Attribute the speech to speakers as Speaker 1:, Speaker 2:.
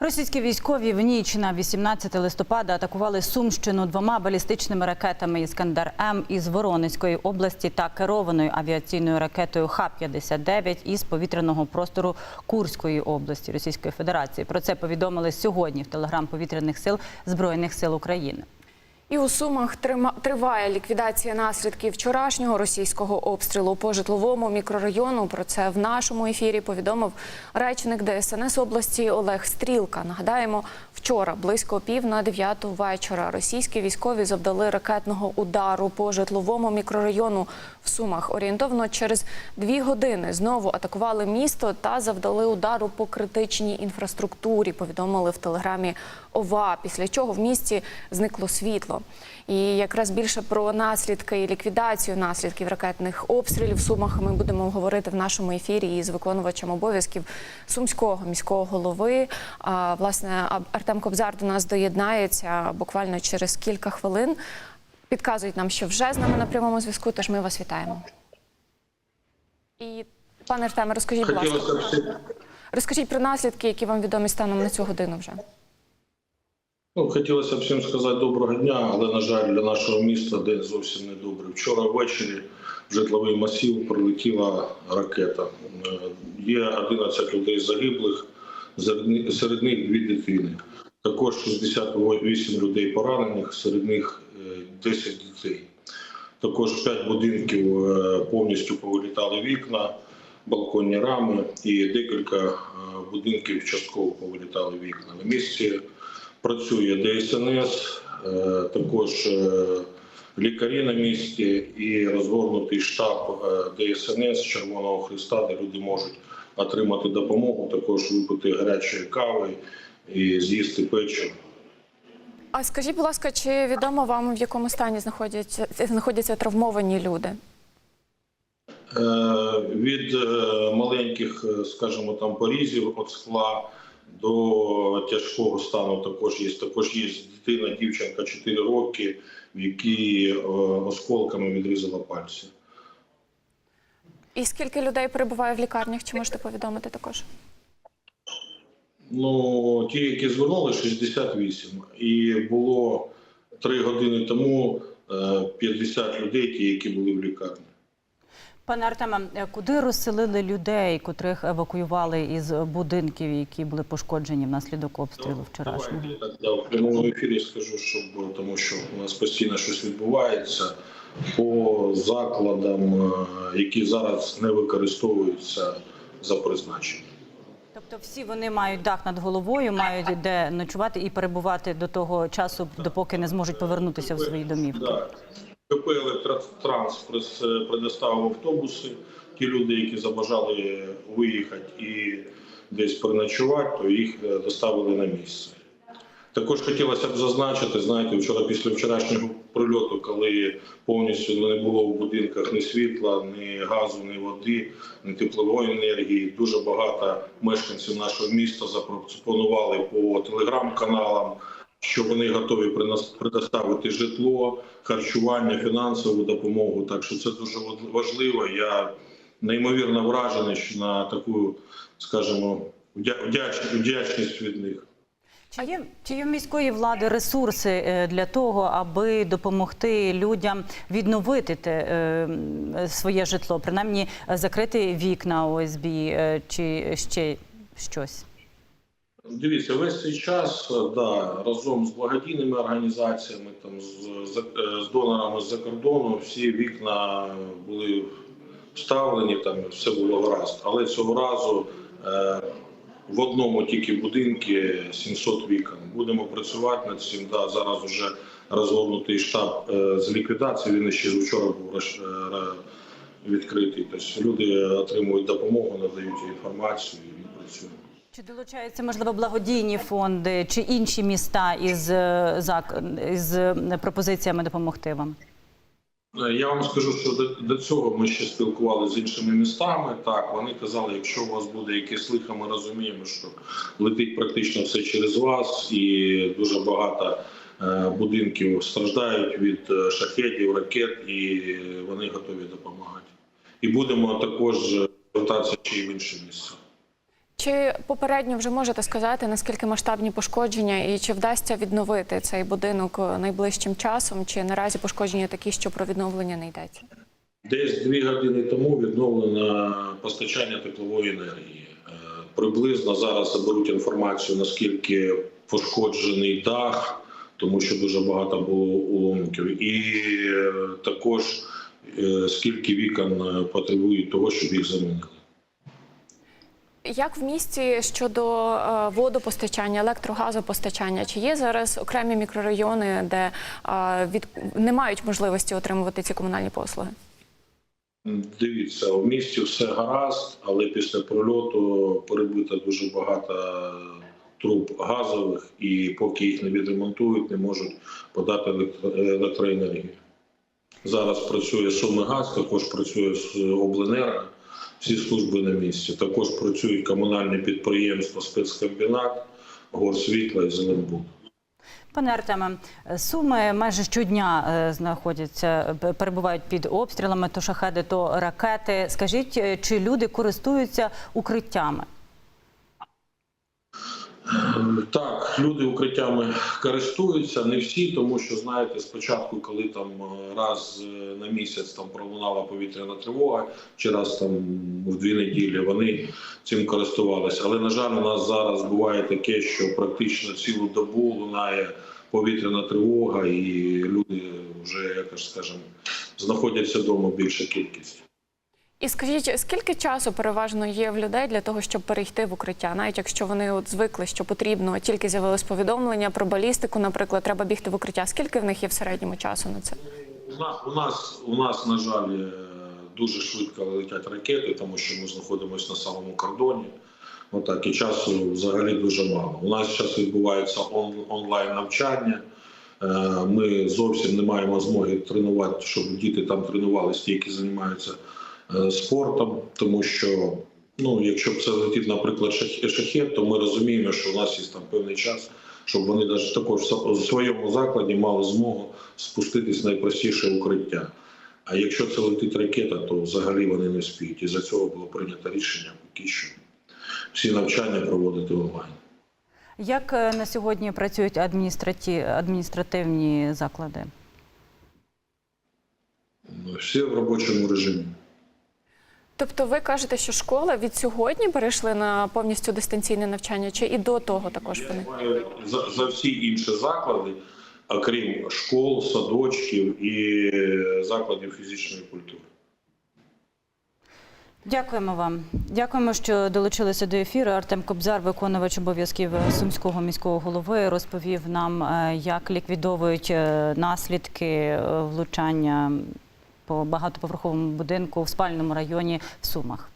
Speaker 1: Російські військові в ніч на 18 листопада атакували Сумщину двома балістичними ракетами Іскандер М із Воронезької області та керованою авіаційною ракетою Х-59 із повітряного простору Курської області Російської Федерації. Про це повідомили сьогодні в телеграм повітряних сил Збройних сил України.
Speaker 2: І у Сумах триває ліквідація наслідків вчорашнього російського обстрілу по житловому мікрорайону. Про це в нашому ефірі повідомив речник ДСНС області Олег Стрілка. Нагадаємо, вчора близько пів на дев'яту вечора російські військові завдали ракетного удару по житловому мікрорайону в Сумах. Орієнтовно через дві години знову атакували місто та завдали удару по критичній інфраструктурі. Повідомили в телеграмі ОВА. Після чого в місті зникло світло. І якраз більше про наслідки і ліквідацію наслідків ракетних обстрілів в Сумах ми будемо говорити в нашому ефірі із виконувачем обов'язків сумського міського голови. А, власне, Артем Кобзар до нас доєднається буквально через кілька хвилин. Підказують нам, що вже з нами на прямому зв'язку, тож ми вас вітаємо. І пане Артеме, розкажіть, будь ласка, розкажіть про наслідки, які вам відомі станом на цю годину вже.
Speaker 3: Ну, хотілося б всім сказати доброго дня, але на жаль, для нашого міста день зовсім не добрий. Вчора ввечері в житловий масів прилетіла ракета. Е, Є 11 людей загиблих, серед них- дві дитини. Також 68 людей поранених, серед них е, 10 дітей. Також 5 будинків е, повністю повилітали вікна, балконні рами, і декілька е, будинків частково повилітали вікна. На місці працює ДСНС, е, також е, лікарі на місці і розгорнутий штаб е, ДСНС Червоного Христа, де люди можуть отримати допомогу, також випити гарячої кави і з'їсти печиво.
Speaker 2: А скажіть, будь ласка, чи відомо вам, в якому стані знаходяться, знаходяться травмовані люди?
Speaker 3: Від маленьких, скажімо, там порізів від скла до тяжкого стану також є. Також є дитина, дівчинка 4 роки, в якій е, осколками відрізала пальці.
Speaker 2: І скільки людей перебуває в лікарнях? Чи можете повідомити також?
Speaker 3: Ну, ті, які звернули, 68. І було 3 години тому е, 50 людей, ті, які були в лікарні.
Speaker 1: Пане Артеме, е, куди розселили людей, котрих евакуювали із будинків, які були пошкоджені внаслідок обстрілу вчорашнього?
Speaker 3: Давайте так, да, в прямому ефірі скажу, щоб тому що у нас постійно щось відбувається по закладам, е, які зараз не використовуються за призначенням.
Speaker 1: Тобто всі вони мають дах над головою, мають де ночувати і перебувати до того часу, допоки не зможуть повернутися в свої домівки.
Speaker 3: Да. КП «Електротранс» предоставив автобуси. Ті люди, які забажали виїхати і десь переночувати, то їх е, доставили на місце. Також хотілося б зазначити, знаєте, вчора після вчорашнього прильоту, коли повністю не було в будинках ні світла, ні газу, ні води, ні теплової енергії. Дуже багато мешканців нашого міста запропонували по телеграм-каналам, що вони готові предоставити житло, харчування, фінансову допомогу. Так що це дуже важливо. Я неймовірно вражений на таку, скажімо, вдя- вдячність від них.
Speaker 1: Чи є, чи є в міської влади ресурси е, для того, аби допомогти людям відновити те, е, своє житло, принаймні е, закрити вікна ОСБ чи ще щось?
Speaker 3: Дивіться, весь цей час да, разом з благодійними організаціями, там з, е, з донорами з-за кордону, всі вікна були вставлені, там все було гаразд. Але цього разу е, в одному тільки будинку 700 вікон. Будемо працювати над цим. Да, зараз вже розгорнутий штаб е, з ліквідації. Він ще вчора був роз- е, відкритий. Тобто люди отримують допомогу, надають інформацію і ми працюємо.
Speaker 1: Чи долучаються можливо благодійні фонди чи інші міста із, е, зак... із е, пропозиціями допомогти вам?
Speaker 3: Е, Я вам скажу, що до, цього ми ще спілкувалися з іншими містами. Так, вони казали, якщо у вас буде якесь лихо, ми розуміємо, що летить практично все через вас, і дуже багато будинків страждають від шахетів, ракет, і вони готові допомагати. І будемо також звертатися ще й в інші місця.
Speaker 2: Чи попередньо вже можете сказати, наскільки масштабні пошкодження і чи вдасться відновити цей будинок найближчим часом? Чи наразі пошкодження такі, що про відновлення не йдеться?
Speaker 3: Десь дві години тому відновлено постачання теплової енергії. Е, Приблизно зараз заберуть інформацію, наскільки пошкоджений дах, тому що дуже багато було уламків, і е, також е, скільки вікон потребують того, щоб їх замінили.
Speaker 2: Як в місті щодо е, водопостачання, електрогазопостачання? Чи є зараз окремі мікрорайони, де е, від не мають можливості отримувати ці комунальні послуги?
Speaker 3: Дивіться, в місті все гаразд, але після прольоту перебито дуже багато труб газових, і поки їх не відремонтують, не можуть подати електро- електроенергію. Зараз працює Сумигаз, також працює з обленерго, всі служби на місці. Також працюють комунальні підприємства, спецкомбінат, горсвітла і Зеленбуд.
Speaker 1: Пане Артеме, суми майже щодня е, знаходяться, перебувають під обстрілами, то шахеди, то ракети. Скажіть, е, чи люди користуються укриттями?
Speaker 3: Так, люди укриттями користуються, не всі, тому що знаєте, спочатку, коли там е, раз е, на місяць там пролунала повітряна тривога, чи раз там в дві неділі вони цим користувалися. Але на жаль, у нас зараз буває таке, що практично цілу добу лунає повітряна тривога, і люди вже якось скажімо, знаходяться вдома більша кількість.
Speaker 2: І скажіть, скільки часу переважно є в людей для того, щоб перейти в укриття, навіть якщо вони от звикли, що потрібно, тільки з'явилось повідомлення про балістику, наприклад, треба бігти в укриття. Скільки в них є в середньому часу на це?
Speaker 3: У нас, у нас, у нас, на жаль, е, дуже швидко летять ракети, тому що ми знаходимося на самому кордоні. Отак, і часу взагалі дуже мало. У нас зараз відбувається он, онлайн навчання. Е, Ми зовсім не маємо змоги тренувати, щоб діти там тренувалися, ті, які займаються спортом, тому що ну, якщо б це летить, наприклад, шахет, то ми розуміємо, що у нас є там певний час, щоб вони навіть також в своєму закладі мали змогу спуститись в найпростіше укриття. А якщо це летить ракета, то взагалі вони не спіють. І за цього було прийнято рішення поки що всі навчання проводити онлайн.
Speaker 1: Як е, на сьогодні працюють адміністративні заклади?
Speaker 3: Всі в робочому режимі.
Speaker 2: Тобто, ви кажете, що школи від сьогодні перейшли на повністю дистанційне навчання, чи і до того також вони?
Speaker 3: Маю За, за всі інші заклади, окрім школ, садочків і закладів фізичної культури.
Speaker 1: Дякуємо вам. Дякуємо, що долучилися до ефіру. Артем Кобзар, виконувач обов'язків сумського міського голови, розповів нам, е, як ліквідовують е, наслідки е, влучання по багатоповерховому будинку в спальному районі в Сумах.